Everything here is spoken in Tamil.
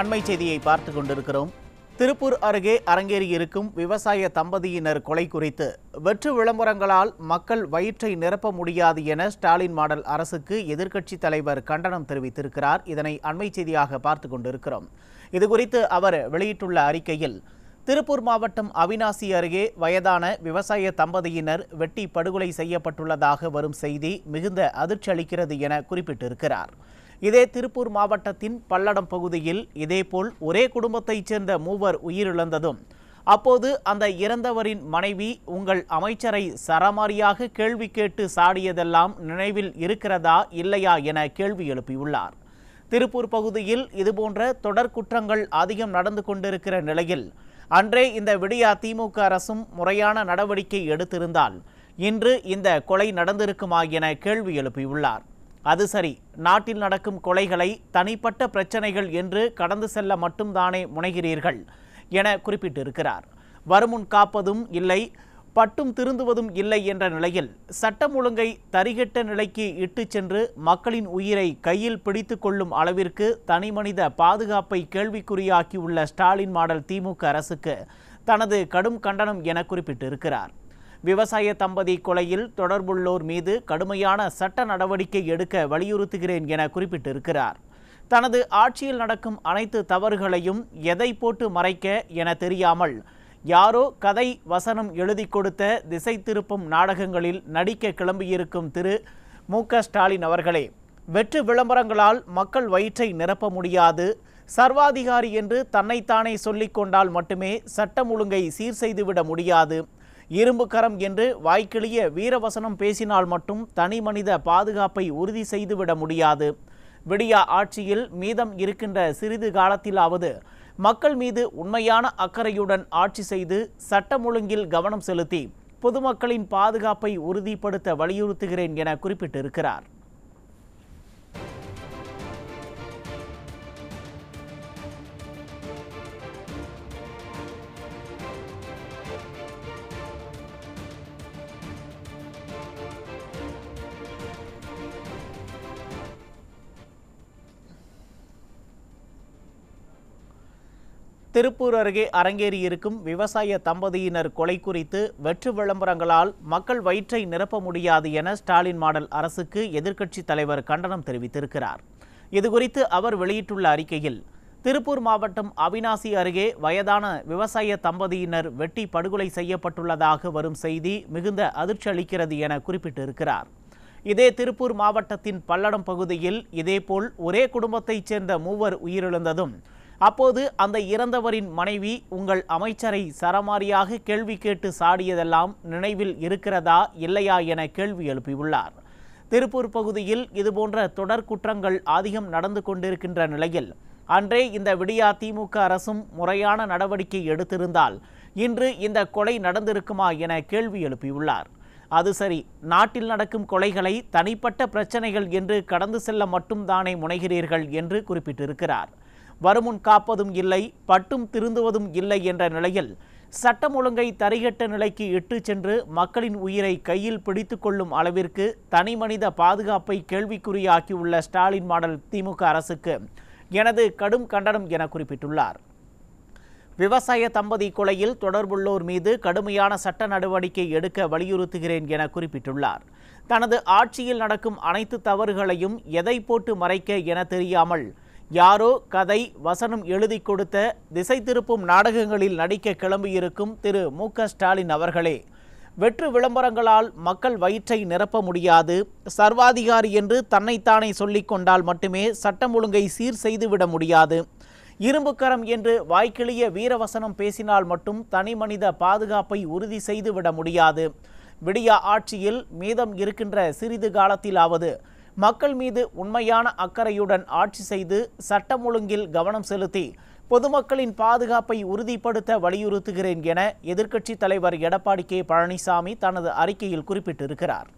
அண்மை செய்தியை பார்த்து கொண்டிருக்கிறோம். திருப்பூர் அருகே அரங்கேறியிருக்கும் விவசாய தம்பதியினர் கொலை குறித்து. வெற்று விளம்பரங்களால் மக்கள் வயிற்றை நிரப்ப முடியாது என ஸ்டாலின் மாடல் அரசுக்கு எதிர்க்கட்சி தலைவர் கண்டனம் தெரிவித்திருக்கிறார். இதனை அண்மை செய்தியாக பார்த்து கொண்டிருக்கிறோம். இதுகுறித்து அவர் வெளியிட்டுள்ள அறிக்கையில் திருப்பூர் மாவட்டம் அவினாசி அருகே வயதான விவசாய தம்பதியினர் வெட்டி படுகொலை செய்யப்பட்டுள்ளதாக வரும் செய்தி மிகுந்த அதிர்ச்சி அளிக்கிறது என குறிப்பிட்டிருக்கிறார். இதே திருப்பூர் மாவட்டத்தின் பல்லடம் பகுதியில் இதேபோல் ஒரே குடும்பத்தைச் சேர்ந்த மூவர் உயிரிழந்ததும். அப்போது அந்த இறந்தவரின் மனைவி உங்கள் அமைச்சரை சரமாரியாக கேள்வி கேட்டு சாடியதெல்லாம் நினைவில் இருக்கிறதா இல்லையா என கேள்வி எழுப்பியுள்ளார். திருப்பூர் பகுதியில் இதுபோன்ற தொடர் குற்றங்கள் அதிகம் நடந்து கொண்டிருக்கிற நிலையில் அன்றே இந்த விடியா திமுக அரசும் முறையான நடவடிக்கை எடுத்திருந்தால் இன்று இந்த கொலை நடந்திருக்குமா என கேள்வி எழுப்பியுள்ளார். அது சரி நாட்டில் நடக்கும் கொலைகளை தனிப்பட்ட பிரச்சனைகள் என்று கடந்து செல்ல மட்டும்தானே முனைகிறீர்கள் என குறிப்பிட்டிருக்கிறார். வருமுன் காப்பதும் இல்லை பட்டும் திருந்துவதும் இல்லை என்ற நிலையில் சட்டம் ஒழுங்கை தரிகட்ட நிலைக்கு இட்டுச் சென்று மக்களின் உயிரை கையில் பிடித்து கொள்ளும் அளவிற்கு தனிமனித பாதுகாப்பை கேள்விக்குறியாக்கியுள்ள ஸ்டாலின் மாடல் திமுக அரசுக்கு தனது கடும் கண்டனம் என குறிப்பிட்டிருக்கிறார். விவசாய தம்பதி கொலையில் தொடர்புள்ளோர் மீது கடுமையான சட்ட நடவடிக்கை எடுக்க வலியுறுத்துகிறேன் என குறிப்பிட்டிருக்கிறார். தனது ஆட்சியில் நடக்கும் அனைத்து தவறுகளையும் எதை போட்டு மறைக்க என தெரியாமல் யாரோ கதை வசனம் எழுதி கொடுத்த திசை திருப்பும் நாடகங்களில் நடிக்க கிளம்பியிருக்கும் திரு. மு. ஸ்டாலின் அவர்களே வெற்று விளம்பரங்களால் மக்கள் வயிற்றை நிரப்ப முடியாது. சர்வாதிகாரி என்று தன்னைத்தானே சொல்லிக் கொண்டால் மட்டுமே சட்டம் ஒழுங்கை சீர் செய்துவிட முடியாது. இரும்பு கரம் என்று வாய்க்கிளிய வீரவசனம் பேசினால் மட்டும் தனி மனித பாதுகாப்பை உறுதி செய்துவிட முடியாது. விடியா ஆட்சியில் மீதம் இருக்கின்ற சிறிது காலத்திலாவது மக்கள் மீது உண்மையான அக்கறையுடன் ஆட்சி செய்து சட்டம் ஒழுங்கில் கவனம் செலுத்தி பொதுமக்களின் பாதுகாப்பை உறுதிப்படுத்த வலியுறுத்துகிறேன் என குறிப்பிட்டிருக்கிறார். திருப்பூர் அருகே அரங்கேறியிருக்கும் விவசாய தம்பதியினர் கொலை குறித்து வெற்று விளம்பரங்களால் மக்கள் வயிற்றை நிரப்ப முடியாது என ஸ்டாலின் மாடல் அரசுக்கு எதிர்க்கட்சி தலைவர் கண்டனம் தெரிவித்திருக்கிறார். இதுகுறித்து அவர் வெளியிட்டுள்ள அறிக்கையில் திருப்பூர் மாவட்டம் அவினாசி அருகே வயதான விவசாய தம்பதியினர் வெட்டி படுகொலை செய்யப்பட்டுள்ளதாக வரும் செய்தி மிகுந்த அதிர்ச்சி அளிக்கிறது என குறிப்பிட்டிருக்கிறார். இதே திருப்பூர் மாவட்டத்தின் பல்லடம் பகுதியில் இதேபோல் ஒரே குடும்பத்தைச் சேர்ந்த மூவர் உயிரிழந்ததும் அப்போது அந்த இறந்தவரின் மனைவி உங்கள் அமைச்சரை சரமாரியாக கேள்வி கேட்டு சாடியதெல்லாம் நினைவில் இருக்கிறதா இல்லையா என கேள்வி எழுப்பியுள்ளார். திருப்பூர் பகுதியில் இதுபோன்ற தொடர் குற்றங்கள் அதிகம் நடந்து கொண்டிருக்கின்ற நிலையில் அன்றே இந்த விடியா திமுக அரசும் முறையான நடவடிக்கை எடுத்திருந்தால் இன்று இந்த கொலை நடந்திருக்குமா என கேள்வி எழுப்பியுள்ளார். அது சரி நாட்டில் நடக்கும் கொலைகளை தனிப்பட்ட பிரச்சனைகள் என்று கடந்து செல்ல மட்டும்தானே முனைகிறீர்கள் என்று குறிப்பிட்டிருக்கிறார். வருமுன் காப்பதும் இல்லை பட்டும் திருந்துவதும் இல்லை என்ற நிலையில் சட்டம் ஒழுங்கை தரிகட்ட நிலைக்கு இட்டு சென்று மக்களின் உயிரை கையில் பிடித்து கொள்ளும் அளவிற்கு தனிமனித பாதுகாப்பை கேள்விக்குறியாக்கியுள்ள ஸ்டாலின் மாடல் திமுக அரசுக்கு எனது கடும் கண்டனம் என குறிப்பிட்டுள்ளார். விவசாய தம்பதி கொலையில் தொடர்புள்ளோர் மீது கடுமையான சட்ட நடவடிக்கை எடுக்க வலியுறுத்துகிறேன் என குறிப்பிட்டுள்ளார். தனது ஆட்சியில் நடக்கும் அனைத்து தவறுகளையும் எதை போட்டு மறைக்க என தெரியாமல் யாரோ கதை வசனம் எழுதி கொடுத்த திசை திருப்பும் நாடகங்களில் நடிக்க கிளம்பியிருக்கும் திரு. மு. ஸ்டாலின் அவர்களே வெற்று விளம்பரங்களால் மக்கள் வயிற்றை நிரப்ப முடியாது. சர்வாதிகாரி என்று தன்னைத்தானே சொல்லிக் கொண்டால் மட்டுமே சட்டம் ஒழுங்கை சீர் செய்துவிட முடியாது. இரும்புக்கரம் என்று வாய்க்கிளிய வீரவசனம் பேசினால் மட்டும் தனி மனித பாதுகாப்பை உறுதி செய்துவிட முடியாது. விடியா ஆட்சியில் மீதம் இருக்கின்ற சிறிது காலத்திலாவது மக்கள் மீது உண்மையான அக்கறையுடன் ஆட்சி செய்து சட்டம் ஒழுங்கில் கவனம் செலுத்தி பொதுமக்களின் பாதுகாப்பை உறுதிப்படுத்த வலியுறுத்துகிறேன் என எதிர்க்கட்சித் தலைவர் எடப்பாடி கே பழனிசாமி தனது அறிக்கையில் குறிப்பிட்டிருக்கிறார்.